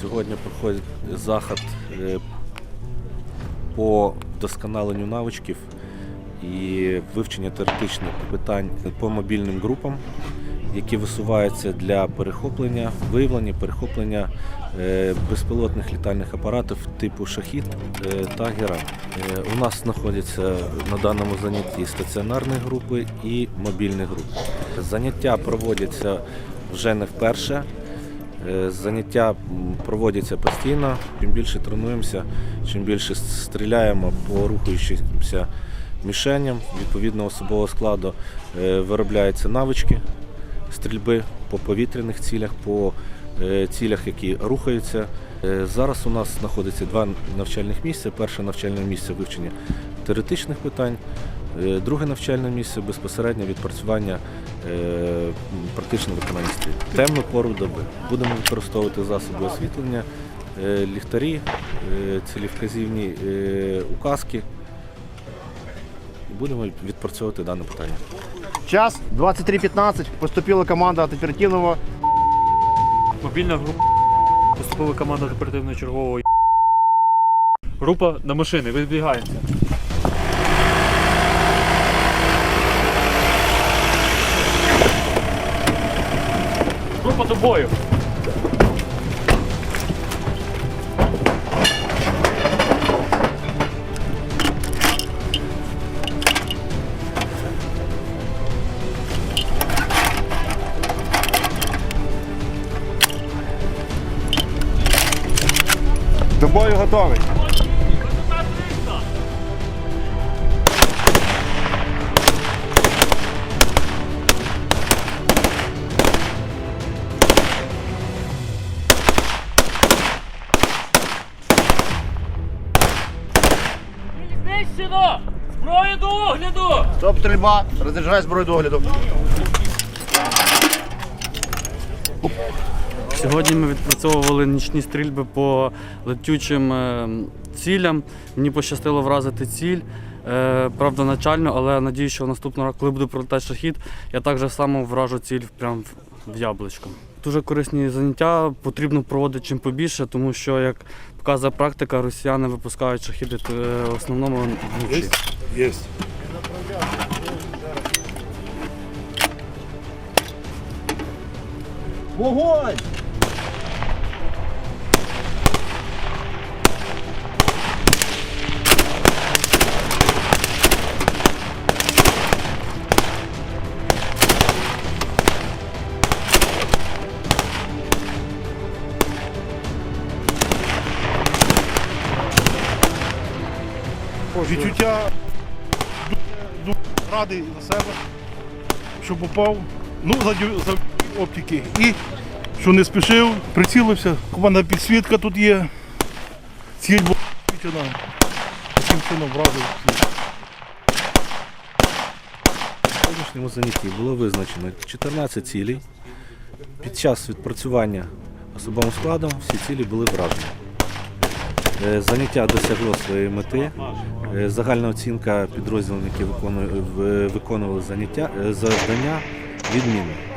Сьогодні проходить захід е, по вдосконаленню навичків і вивчення теоретичних питань по мобільним групам, які висуваються для перехоплення, виявлення, перехоплення е, безпілотних літальних апаратів типу шахід е, та гера. У нас знаходяться на даному занятті стаціонарні групи і мобільні групи. Заняття проводяться вже не вперше. Е, Заняття проводяться постійно. Чим більше тренуємося, чим більше стріляємо по рухаючимся мішеням відповідного особового складу, е, виробляються навички стрільби по повітряних цілях, по е, цілях, які рухаються. Зараз у нас знаходиться два навчальних місця. Перше навчальне місце вивчення теоретичних питань, друге навчальне місце безпосередньо відпрацювання е, практичного виконання. Темну пору доби. Будемо використовувати засоби освітлення, е, ліхтарі, е, цілівказівні указки. Будемо відпрацьовувати дане питання. Час 23.15. Поступила команда від оперативного. Мобільна група. Поступила команда до оперативного чергового. Група на машини, вибігаємося. До бою. До бою готовий. Знищено! Зброю до огляду! Стоп, стрільба. Розряджай зброю до огляду. Сьогодні ми відпрацьовували нічні стрільби по летючим е, цілям. Мені пощастило вразити ціль. е, Правда, начально, але надію, що наступного коли буде пролетати шахід, я так само вражу ціль прямо в- в яблучко. Дуже корисні заняття, потрібно проводити чим побільше, тому що, як показує практика, росіяни випускають шахіди е, в основному вночі. Есть. Вогонь! Відчуття дуже радий за себе, що попав. Ну, за, за оптики. І що не спішив, прицілився. Команда підсвітка тут є. Ціль була підсвічена. Таким чином вразив. В сьогоднішньому занятті було визначено 14 цілей. Під час відпрацювання особовим складом всі цілі були вражені. Е, Заняття досягло своєї мети. Е, Загальна оцінка підрозділів, які виконували заняття, е, завдання відмінна.